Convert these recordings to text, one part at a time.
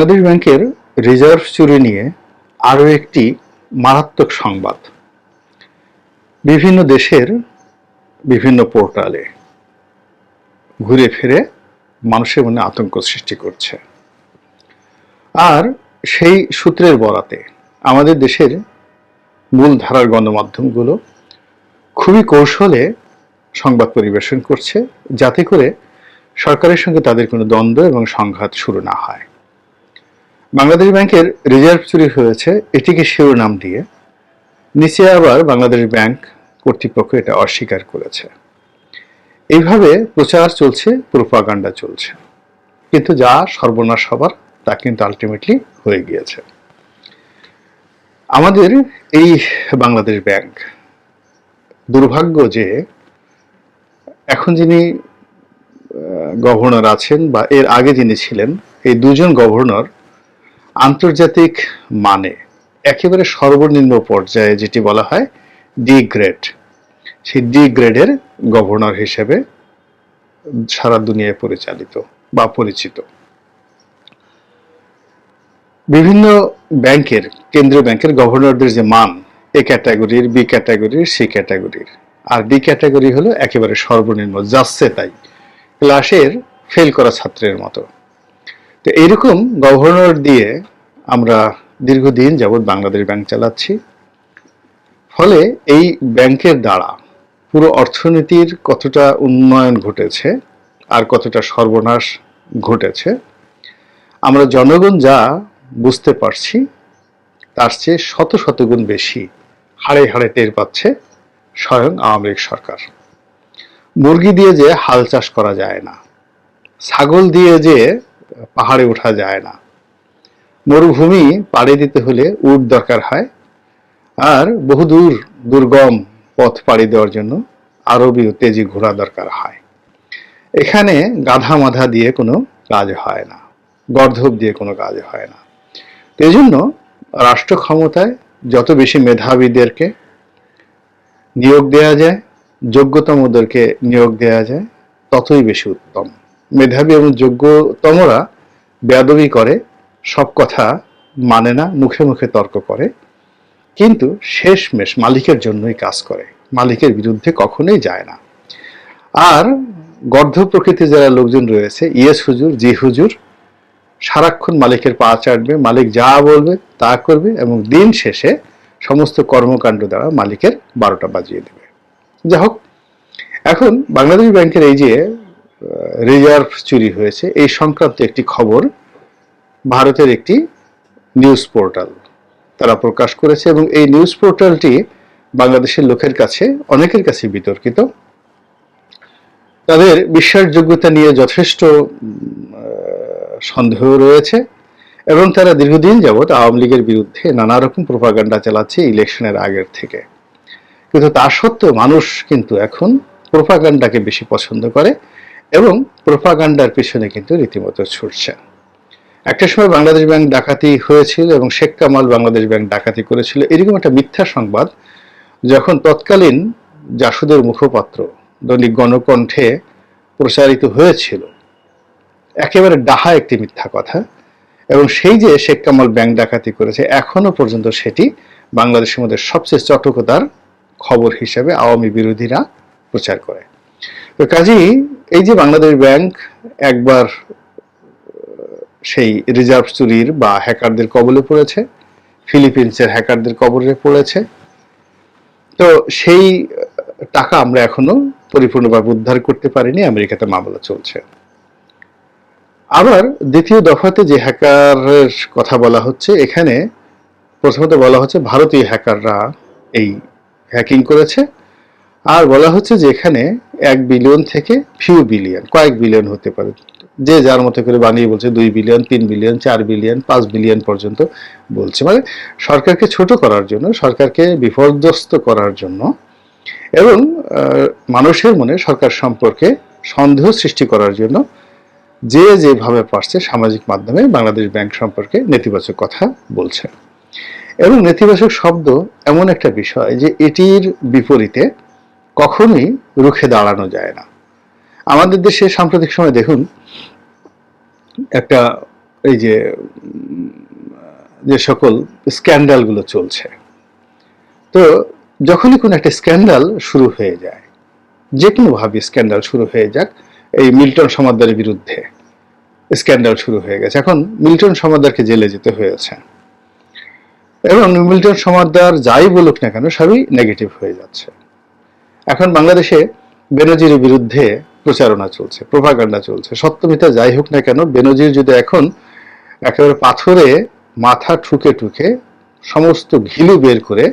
বাংলাদেশ ব্যাংকের রিজার্ভ চুরি নিয়ে আরও একটি মারাত্মক সংবাদ। বিভিন্ন দেশের বিভিন্ন পোর্টালে ঘুরে ফিরে মানুষের মনে আতঙ্ক সৃষ্টি করছে। আর সেই সূত্রের বরাতে আমাদের দেশের মূলধারার গণমাধ্যমগুলো খুবই কৌশলে সংবাদ পরিবেশন করছে, যাতে করে সরকারের সঙ্গে তাদের কোনো দ্বন্দ্ব এবং সংঘাত শুরু না হয়। বাংলাদেশ ব্যাংকের রিজার্ভ চুরি হয়েছে, এটিকে শিরোনাম দিয়ে। নিচে আবার বাংলাদেশ ব্যাংক কর্তৃপক্ষ এটা অস্বীকার করেছে। এইভাবে প্রচার চলছে, প্রোপাগান্ডা চলছে। কিন্তু যা সর্বনাশ হবার, তা কিন্তু আলটিমেটলি হয়ে গিয়েছে। আমাদের এই বাংলাদেশ ব্যাংক দুর্ভাগ্য যে, এখন যিনি গভর্নর আছেন বা এর আগে যিনি ছিলেন, এই দুজন গভর্নর আন্তর্জাতিক মানে একেবারে সর্বনিম্ন পর্যায়ে যেটি বলা হয় ডি গ্রেড সেই ডি গ্রেডের গভর্নর হিসেবে সারা দুনিয়ায় পরিচালিত বা পরিচিত। বিভিন্ন ব্যাংকের, কেন্দ্রীয় ব্যাংকের গভর্নরদের যে মান এ ক্যাটাগরির বি ক্যাটাগরির সি ক্যাটাগরির আর ডি ক্যাটাগরি হলো একেবারে সর্বনিম্ন, যাচ্ছে তাই। ক্লাসের ফেল করা ছাত্রের মতো। তো এইরকম গভর্নর দিয়ে আমরা দীর্ঘদিন যাবৎ বাংলাদেশ ব্যাংক চালাচ্ছি। ফলে এই ব্যাংকের দ্বারা পুরো অর্থনীতির কতটা উন্নয়ন ঘটেছে আর কতটা সর্বনাশ ঘটেছে, আমরা জনগণ যা বুঝতে পারছি, তার চেয়ে শত শত গুণ বেশি হাড়ে হাড়ে টের পাচ্ছে স্বয়ং আওয়ামী লীগ সরকার। মুরগি দিয়ে যে হাল চাষ করা যায় না, ছাগল দিয়ে যে পাহাড়ে ওঠা যায় না। মরুভূমি পাড়ি দিতে হলে উট দরকার হয় আর বহুদূর দুর্গম পথ পাড়ি দেওয়ার জন্য আরবি তেজি ঘোড়া দরকার হয়। এখানে গাধা মাধা দিয়ে কোনো কাজ হয় না, গর্ধব দিয়ে কোনো কাজ হয় না। এই জন্য রাষ্ট্র ক্ষমতায় যত বেশি মেধাবীদেরকে নিয়োগ দেওয়া যায়, যোগ্যতমদেরকে নিয়োগ দেওয়া যায়, ততই বেশি উত্তম। মেধাবী এবং যোগ্যতমরা বেয়াদবি করে, সব কথা মানে না, মুখে মুখে তর্ক করে। কিন্তু শেষমেশ মালিকের জন্যই কাজ করে। মালিকের বিরুদ্ধে কখনোই যায় না। আর গর্ধ প্রকৃতির যারা লোকজন রয়েছে, ইয়েস হুজুর, জি হুজুর, সারাক্ষণ মালিকের পা চাটবে, মালিক যা বলবে তা করবে এবং দিন শেষে সমস্ত কর্মকাণ্ড দ্বারা মালিকের বারোটা বাজিয়ে দেবে। যা হোক এখন বাংলাদেশ ব্যাংকের এই যে রিজার্ভ চুরি হয়েছে। এই সংক্রান্ত একটি খবর ভারতের একটি নিউজ পোর্টাল তারা প্রকাশ করেছে এবং এই নিউজ পোর্টালটি বাংলাদেশের লোকের কাছে, অনেকের কাছে বিতর্কিত। তাদের বিশ্বাসযোগ্যতা নিয়ে যথেষ্ট সন্দেহ রয়েছে এবং তারা দীর্ঘদিন যাবৎ আওয়ামী লীগের বিরুদ্ধে নানা রকম প্রোপাগান্ডা চালাচ্ছে ইলেকশনের আগের থেকে। কিন্তু তা সত্ত্বেও মানুষ কিন্তু এখন প্রোপাগান্ডাকে বেশি পছন্দ করে এবং প্রোপাগান্ডার পিছনে কিন্তু রীতিমতো ছুটছে। একটা সময় বাংলাদেশ ব্যাংক ডাকাতি হয়েছিল এবং শেখ কামাল বাংলাদেশ ব্যাংক ডাকাতি করেছিল। এরকম একটা মিথ্যা সংবাদ যখন তৎকালীন জাসুদের মুখপাত্র দৈনিক গণকণ্ঠে প্রচারিত হয়েছিল, একেবারে ডাহা একটি মিথ্যা কথা এবং সেই যে শেখ কামাল ব্যাংক ডাকাতি করেছে, এখনও পর্যন্ত সেটি বাংলাদেশের মধ্যে সবচেয়ে চটকতার খবর হিসেবে আওয়ামী বিরোধীরা প্রচার করে। তো কাজেই এই যে বাংলাদেশ ব্যাংক একবার সেই রিজার্ভ চুরির বা হ্যাকারদের কবলে পড়েছে, ফিলিপিন্সের হ্যাকারদের কবলে পড়েছে, তো সেই টাকা আমরা এখনও পরিপূর্ণভাবে উদ্ধার করতে পারিনি, আমেরিকাতে মামলা চলছে। আবার দ্বিতীয় দফাতে যে হ্যাকারের কথা বলা হচ্ছে, এখানে প্রথমত বলা হচ্ছে ভারতীয় হ্যাকাররা এই হ্যাকিং করেছে, আর বলা হচ্ছে যে এখানে এক বিলিয়ন থেকে ফিউ বিলিয়ন কয়েক বিলিয়ন হতে পারে। যে যার মতো করে বানিয়ে বলছে, দুই বিলিয়ন তিন বিলিয়ন চার বিলিয়ন পাঁচ বিলিয়ন পর্যন্ত বলছে। মানে সরকারকে ছোট করার জন্য, সরকারকে বিপর্যস্ত করার জন্য এবং মানুষের মনে সরকার সম্পর্কে সন্দেহ সৃষ্টি করার জন্য যে যেভাবে পারছে সামাজিক মাধ্যমে বাংলাদেশ ব্যাংক সম্পর্কে নেতিবাচক কথা বলছে। এবং নেতিবাচক শব্দ এমন একটা বিষয় যে এটির বিপরীতে কখনোই রুখে দাঁড়ানো যায় না। আমাদের দেশে সাম্প্রতিক সময় দেখুন, একটা এই যে যে সকল স্ক্যান্ডালগুলো চলছে। তো যখনই কোনো একটা স্ক্যান্ডাল শুরু হয়ে যায় যে কোনোভাবে স্ক্যান্ডাল শুরু হয়ে যাক, এই মিল্টন সমাদ্দারের বিরুদ্ধে স্ক্যান্ডাল শুরু হয়ে গেছে। এখন মিল্টন সমাদ্দারকে জেলে যেতে হয়েছে। এবং মিল্টন সমাদ্দার যাই বলুক না কেন, সবই নেগেটিভ হয়ে যাচ্ছে। এখন বাংলাদেশে বেনজির বিরুদ্ধে প্রচারণা চলছে, প্রভাকাণ্ডা চলছে। সত্যমিতা যাই হোক না কেন, বেনজির যদি এখন একেবারে পাথরে মাথা ঠুকে ঠুকে সমস্ত ঘিলু বের করে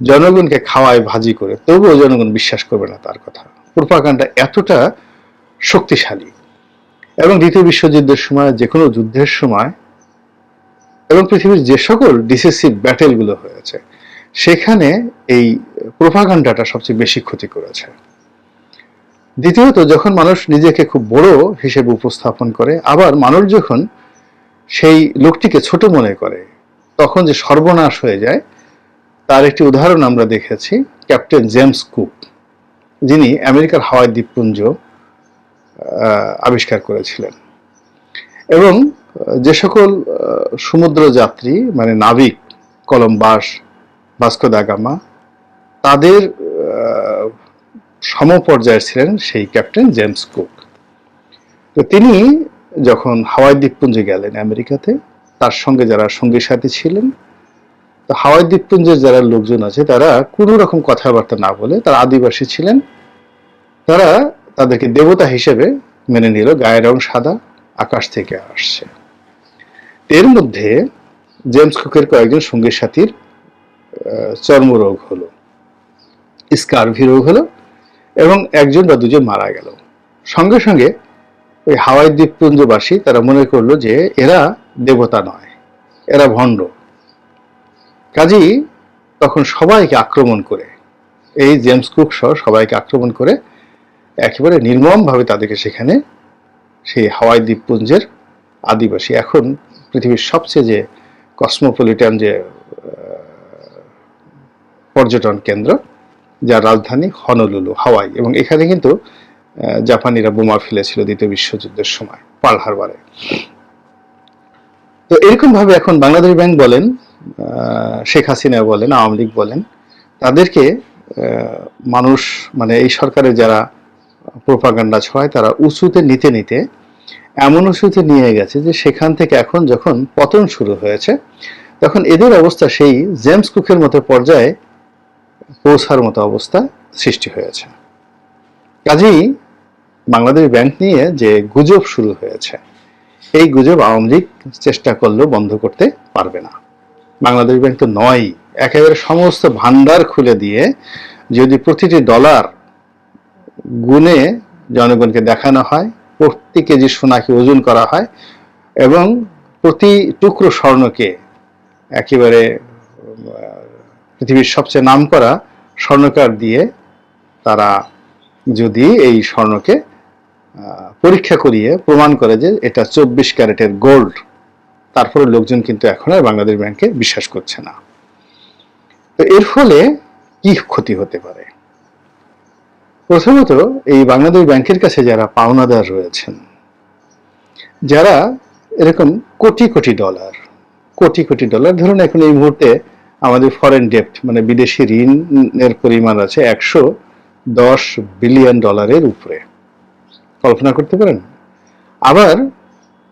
জনগণকে খাওয়ায় ভাজি করে, তবুও জনগণ বিশ্বাস করবে না তার কথা। প্রভাকাণ্ডা এতটা শক্তিশালী এবং দ্বিতীয় বিশ্বযুদ্ধের সময় যে কোনো যুদ্ধের সময় এবং পৃথিবীর যে সকল ডিসিসিভ ব্যাটেলগুলো হয়েছে সেখানে এই প্রোপাগান্ডাটা সবচেয়ে বেশি ক্ষতি করেছে। দ্বিতীয়ত, যখন মানুষ নিজেকে খুব বড় হিসেবে উপস্থাপন করে, আবার মানুষ যখন সেই লোকটিকে ছোট মনে করে, তখন যে সর্বনাশ হয়ে যায়, তার একটি উদাহরণ আমরা দেখেছি, ক্যাপ্টেন জেমস কুক, যিনি আমেরিকার হাওয়াই দ্বীপপুঞ্জ আবিষ্কার করেছিলেন। এবং যে সকল সমুদ্র যাত্রী মানে নাবিক, কলম্বাস ভাস্কো দা গামা, তাদের সমপর্যায়ের ছিলেন সেই ক্যাপ্টেন জেমস কুক। তো তিনি যখন হাওয়াই দ্বীপপুঞ্জে গেলেন আমেরিকাতে, তার সঙ্গে যারা সঙ্গী সাথী ছিলেন, তো হাওয়াই দ্বীপপুঞ্জের যারা লোকজন আছে, তারা কোনো রকম কথাবার্তা না বলে তারা আদিবাসী ছিলেন। তারা তাদেরকে দেবতা হিসেবে মেনে নিল, গায়ের রং সাদা, আকাশ থেকে আসছে। এর মধ্যে জেমস কুকের কয়েকজন সঙ্গী সাথীর চর্মরোগ হলো, স্কারভি রোগ হলো এবং একজন বা দুজন মারা গেল। সঙ্গে সঙ্গে ওই হাওয়াই দ্বীপপুঞ্জবাসী তারা মনে করল যে এরা দেবতা নয়, এরা ভণ্ড। কাজেই তখন সবাইকে আক্রমণ করে, এই জেমস কুক সহ সবাইকে আক্রমণ করে একেবারে নির্মমভাবে তাদেরকে সেখানে সেই হাওয়াই দ্বীপপুঞ্জের আদিবাসী, এখন পৃথিবীর সবচেয়ে যে কসমোপলিটান যে পর্যটন কেন্দ্র, যার রাজধানী হনলুলু, হাওয়াই। এবং এখানে কিন্তু জাপানিরা বোমা ফেলেছিল দ্বিতীয় বিশ্বযুদ্ধের সময় পার্ল হারবারে। তো এরকম ভাবে এখন বাংলাদেশ ব্যাংক বলেন শেখ হাসিনা বলেন, আওয়ামী লীগ বলেন, তাদেরকে মানুষ মানে এই সরকারের যারা প্রোপাগান্ডা ছড়ায়, তারা উঁচুতে নিতে নিতে এমন উঁচুতে নিয়ে গেছে যে সেখান থেকে এখন যখন পতন শুরু হয়েছে, তখন এদের অবস্থা সেই জেমস কুকের মতো পর্যায়ে পৌঁছার মতো অবস্থা সৃষ্টি হয়েছে। কাজেই বাংলাদেশ ব্যাংক নিয়ে যে গুজব শুরু হয়েছে, এই গুজব আওয়ামী লীগ চেষ্টা করলেও বন্ধ করতে পারবে না। বাংলাদেশ ব্যাংক তো নয়, একেবারে সমস্ত ভান্ডার খুলে দিয়ে যদি প্রতিটি ডলার গুণে জনগণকে দেখানো হয়, প্রতি কেজি সোনাকে ওজন করা হয় এবং প্রতি টুকরো স্বর্ণকে একেবারে পৃথিবীর সবচেয়ে নামকরা স্বর্ণকার দিয়ে তারা যদি এই স্বর্ণকে পরীক্ষা করিয়ে প্রমাণ করে যে এটা চব্বিশ ক্যারেটের গোল্ড, তারপরে লোকজন কিন্তু এখন আর বাংলাদেশ ব্যাংকে বিশ্বাস করছে না। তো এর ফলে কি ক্ষতি হতে পারে? প্রথমত, এই বাংলাদেশ ব্যাংকের কাছে যারা পাওনাদার রয়েছেন, যারা এরকম কোটি কোটি ডলার, কোটি কোটি ডলার, ধরুন এখন এই মুহূর্তে আমাদের ফরেন ডেপ্ট মানে বিদেশি ঋণের পরিমাণ আছে একশো দশ বিলিয়ন ডলারের উপরে। কল্পনা করতে পারেন? আবার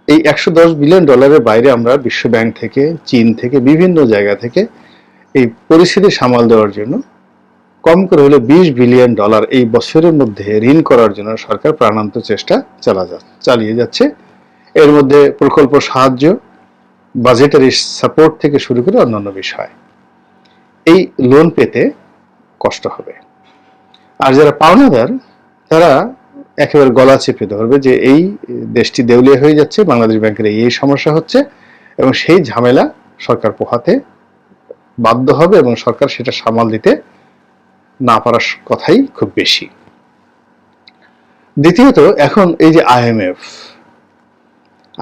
এই একশো দশ বিলিয়ন ডলারের বাইরে আমরা বিশ্ব ব্যাংক থেকে, চীন থেকে, বিভিন্ন জায়গা থেকে এই পরিস্থিতি সামাল দেওয়ার জন্য কম করে হলে বিশ বিলিয়ন ডলার এই বছরের মধ্যে ঋণ করার জন্য সরকার প্রাণান্ত চেষ্টা চালা যা চালিয়ে যাচ্ছে। এর মধ্যে প্রকল্প সাহায্য বাজেটারি সাপোর্ট থেকে শুরু করে অন্যান্য বিষয়। এই লোন পেতে কষ্ট হবে। আর যারা পাওনাদার, তারা একেবারে গলা চেপে ধরবে যে এই দেশটি দেউলিয়া হয়ে যাচ্ছে, বাংলাদেশ ব্যাংকের এই সমস্যা হচ্ছে এবং সেই ঝামেলা সরকার পোহাতে বাধ্য হবে এবং সরকার সেটা সামাল দিতে না পারার কথাই খুব বেশি। দ্বিতীয়ত, এখন এই যে আইএমএফ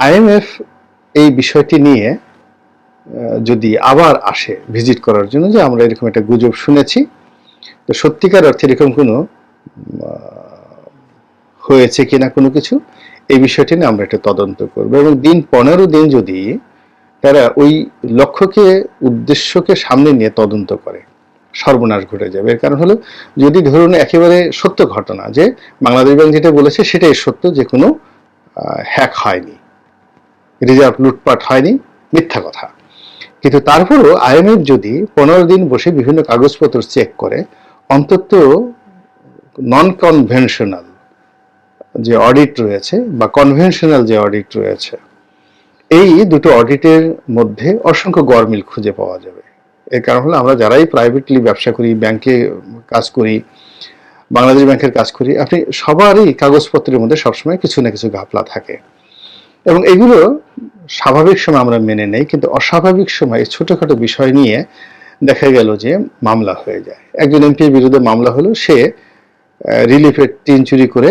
আইএমএফ এই বিষয়টি নিয়ে যদি আবার আসে ভিজিট করার জন্য, যে আমরা এরকম একটা গুজব শুনেছি, তো সত্যিকার অর্থে এরকম কোনো হয়েছে কিনা কোনো কিছু, এই বিষয়টি নিয়ে আমরা একটা তদন্ত করব। এবং দিন পনেরো দিন যদি তারা ওই লক্ষ্যকে, উদ্দেশ্যকে সামনে নিয়ে তদন্ত করে, সর্বনাশ ঘটে যাবে। এর কারণ হলো, যদি ধরুন একেবারে সত্য ঘটনা, যে বাংলাদেশ ব্যাংক যেটা বলেছে, সেটাই সত্য, যে কোনো হ্যাক হয়নি, রিজার্ভ লুটপাট হয়নি, মিথ্যা কথা। কিন্তু তারপরও আইএমএফ যদি পনেরো দিন বসে বিভিন্ন কাগজপত্র চেক করে, অন্তত নন কনভেনশনাল যে অডিট রয়েছে বা কনভেনশনাল যে অডিট রয়েছে, এই দুটো অডিটের মধ্যে অসংখ্য গরমিল খুঁজে পাওয়া যাবে। এর কারণ হলো আমরা যারাই প্রাইভেটলি ব্যবসা করি ব্যাংকে কাজ করি, বাংলাদেশ ব্যাংকের কাজ করি, আপনি সবারই কাগজপত্রের মধ্যে সবসময় কিছু না কিছু ঘাপলা থাকে। এবং এগুলো স্বাভাবিক সময় আমরা মেনে নেই, কিন্তু অস্বাভাবিক সময় ছোটখাটো বিষয় নিয়ে দেখা গেল যে মামলা হয়ে যায়। একজন এমপির বিরুদ্ধে মামলা হলো, সে রিলিফের টিন চুরি করে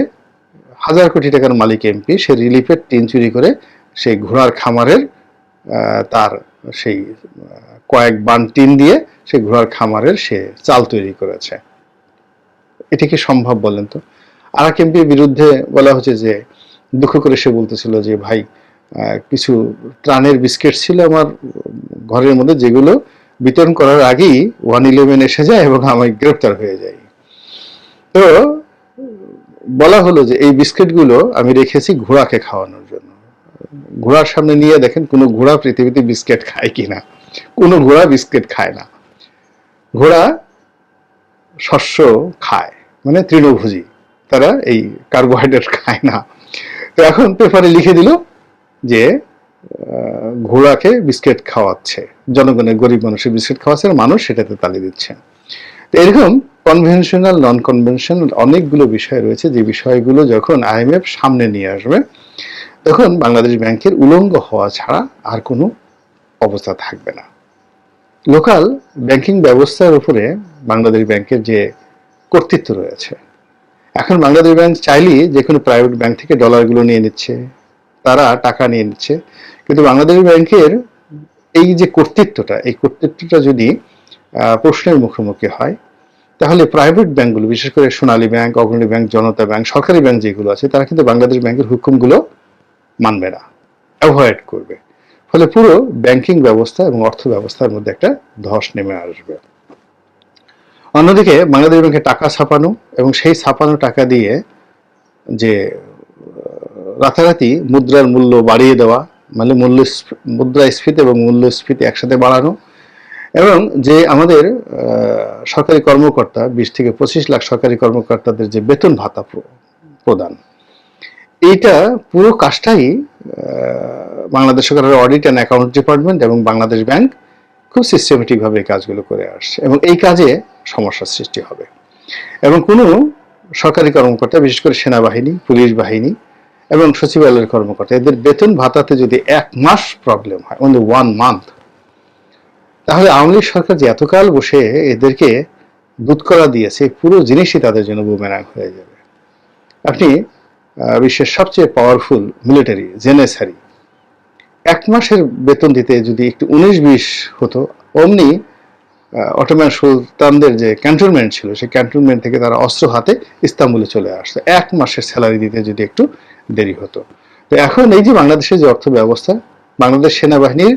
হাজার কোটি টাকার মালিক এমপি, সে রিলিফের টিন চুরি করে সেই ঘোড়ার খামারের তার সেই কয়েক বান টিন দিয়ে সে ঘোড়ার খামারের সে চাল তৈরি করেছে। এটা কি সম্ভব বলেন তো? আর এক এমপির বিরুদ্ধে বলা হচ্ছে যে দুঃখ করে সে বলতেছিল যে, ভাই কিছু ত্রাণের বিস্কিট ছিল আমার ঘরের মধ্যে যেগুলো বিতরণ করার আগেই ওয়ান ইলেভেন এসে যায় এবং আমায় গ্রেপ্তার হয়ে যায়। তো বলা হলো যে, এই বিস্কিটগুলো আমি রেখেছি ঘোড়াকে খাওয়ানোর জন্য। ঘোড়ার সামনে নিয়ে দেখেন কোনো ঘোড়া পৃথিবীতে বিস্কিট খায় কিনা। কোনো ঘোড়া বিস্কিট খায় না। ঘোড়া শস্য খায় মানে তৃণভোজী। তারা এই কার্বোহাইড্রেট খায় না। তো এখন পেপারে লিখে দিল যে ঘোড়াকে বিস্কিট খাওয়াচ্ছে, জনগণের গরিব মানুষের বিস্কিট খাওয়াচ্ছে মানুষ সেটাতে তালি দিচ্ছে। এরকম কনভেনশনাল নন কনভেনশনাল অনেকগুলো বিষয় রয়েছে, যে বিষয়গুলো যখন আইএমএফ সামনে নিয়ে আসবে, তখন বাংলাদেশ ব্যাংকের উলঙ্গ হওয়া ছাড়া আর কোনো অবস্থা থাকবে না। লোকাল ব্যাংকিং ব্যবস্থার উপরে বাংলাদেশ ব্যাংকের যে কর্তৃত্ব রয়েছে এখন বাংলাদেশ ব্যাংক চাইলেই যে কোনো প্রাইভেট ব্যাংক থেকে ডলারগুলো নিয়ে নিচ্ছে, তারা টাকা নিয়ে নিচ্ছে। কিন্তু বাংলাদেশ ব্যাংকের এই যে কর্তৃত্বটা, এই কর্তৃত্বটা যদি প্রশ্নের মুখোমুখি হয়, তাহলে প্রাইভেট ব্যাংকগুলো বিশেষ করে Sonali bank, Agrani bank, Janata bank, সরকারি ব্যাংক যেগুলো আছে, তারা কিন্তু বাংলাদেশ ব্যাংকের হুকুমগুলো মানবে না অ্যাভয়েড করবে। ফলে পুরো ব্যাংকিং ব্যবস্থা এবং অর্থ ব্যবস্থার মধ্যে একটা ধস নেমে আসবে। অন্যদিকে বাংলাদেশ ব্যাংকে টাকা ছাপানো এবং সেই ছাপানো টাকা দিয়ে যে রাতারাতি মুদ্রার মূল্য বাড়িয়ে দেওয়া মানে মূল্য মুদ্রাস্ফীতি এবং মূল্যস্ফীতি একসাথে বাড়ানো এবং যে আমাদের সরকারি কর্মকর্তা, বিশ থেকে পঁচিশ লাখ সরকারি কর্মকর্তাদের যে বেতন ভাতা প্রদান, এইটা পুরো কাজটাই বাংলাদেশ সরকারের অডিট অ্যান্ড অ্যাকাউন্ট ডিপার্টমেন্ট এবং বাংলাদেশ ব্যাংক খুব সিস্টেমেটিকভাবে এই কাজগুলো করে আসছে এবং এই কাজে সমস্যার সৃষ্টি হবে। এবং কোনো সরকারি কর্মকর্তা, বিশেষ করে সেনাবাহিনী, পুলিশ বাহিনী এবং সচিবালয়ের কর্মকর্তা, এদের বেতন ভাতাতে যদি এক মাস প্রবলেম হয় অনলি ওয়ান মান্থ তাহলে আওয়ামী লীগ সরকার যে এতকাল বসে এদেরকে দুধ করা দিয়েছে, পুরো জিনিসই তাদের জন্য বুমেরাং হয়ে যাবে। আপনি বিশ্বের সবচেয়ে পাওয়ারফুল মিলিটারি জেনেসারি এক মাসের বেতন দিতে যদি একটু উনিশ বিশ হতো, অমনি অটোম্যান সুলতানদের যে ক্যান্টনমেন্ট ছিল, সেই ক্যান্টনমেন্ট থেকে তারা অস্ত্র হাতে ইস্তাম্বুলে চলে আসতো এক মাসের স্যালারি দিতে যদি একটু দেরি হতো। তো এখন এই যে বাংলাদেশের যে অর্থ ব্যবস্থা বাংলাদেশ সেনাবাহিনীর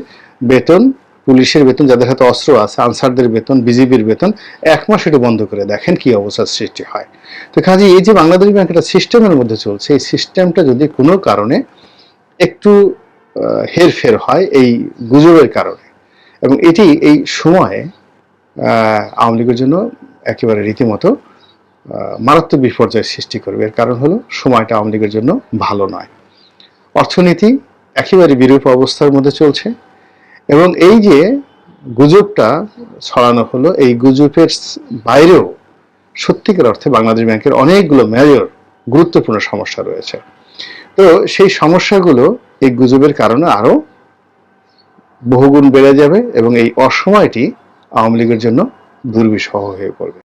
বেতন, পুলিশের বেতন, যাদের হাতে অস্ত্র আছে, আনসারদের বেতন, বিজিবির বেতন, এক মাস এটা বন্ধ করে দেখেন কি অবস্থার সৃষ্টি হয়। তো কাজে এই যে বাংলাদেশ ব্যাংক একটা সিস্টেমের মধ্যে চলছে, এই সিস্টেমটা যদি কোনো কারণে একটু হেরফের হয় এই গুজবের কারণে, এবং এটি এই সময়ে আওয়ামী লীগের জন্য একেবারে রীতিমতো মারাত্মক বিপর্যয়ের সৃষ্টি করবে। এর কারণ হলো, সময়টা আওয়ামী লীগের জন্য ভালো নয়। অর্থনীতি একেবারে বিরূপ অবস্থার মধ্যে চলছে এবং এই যে গুজবটা ছড়ানো হলো, এই গুজবের বাইরেও সত্যিকার অর্থে বাংলাদেশ ব্যাংকের অনেকগুলো মেজর গুরুত্বপূর্ণ সমস্যা রয়েছে। তো সেই সমস্যাগুলো এই গুজবের কারণে আরও বহুগুণ বেড়ে যাবে এবং এই অসময়টি আওয়ামী লীগের জন্য দুর্বিষহ হয়ে পড়বে।